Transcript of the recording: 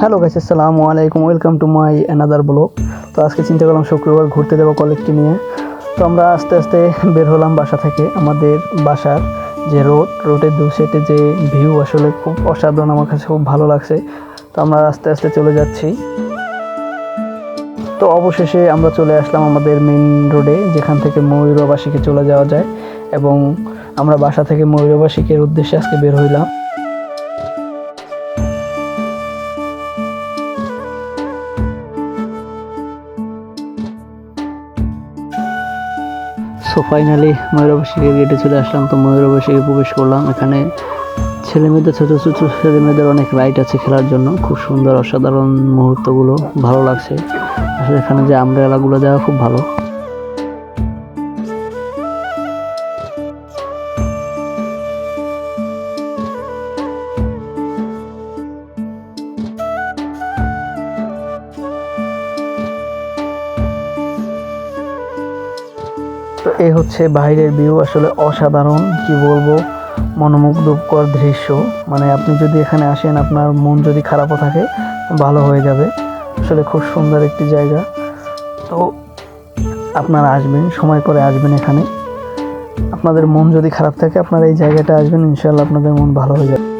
Hello guys আসসালামু আলাইকুম welcome to my another blog তো আজকে চিন্তা করলাম শুক্রবার ঘুরতে দেবো কলেজকে নিয়ে। তো আমরা আস্তে আস্তে বের হলাম বাসা থেকে, আমাদের বাসার যে রোড রোডের দু সাইডে যে ভিউ আসলে খুব অসাধারণ, আমার কাছে খুব ভালো লাগছে। তো আমরা আস্তে আস্তে চলে যাচ্ছি। তো অবশেষে আমরা চলে আসলাম আমাদের মেন রোডে যেখান থেকে ময়ূরবাসীকে চলে যাওয়া যায়। এবং আমরা বাসা থেকে ময়ূরবাসীকের উদ্দেশ্যে আজকে বের হইলাম। সো ফাইনালি ময়ূরবাসীকে গেটে চলে আসলাম। তো ময়ূরবাসীকে প্রবেশ করলাম। এখানে ছেলে মেয়েদের ছোটো ছোটো ছেলে মেয়েদের অনেক রাইট আছে খেলার জন্য। খুব সুন্দর, অসাধারণ মুহূর্তগুলো ভালো লাগছে। আসলে এখানে যে আমরেলাগুলো দেওয়া খুব ভালো। তো এই হচ্ছে বাইরের ভিউ, আসলে অসাধারণ, কি বলব, মনোমুগ্ধকর দৃশ্য। মানে আপনি যদি এখানে আসেন, আপনার মন যদি খারাপও থাকে, ভালো হয়ে যাবে। আসলে খুব সুন্দর একটি জায়গা। তো আপনারা আসবেন, সময় করে আসবেন এখানে। আপনাদের মন যদি খারাপ থাকে, আপনারা এই জায়গাটা আসবেন ইনশাল্লাহ আপনাদের মন ভালো হয়ে যাবে।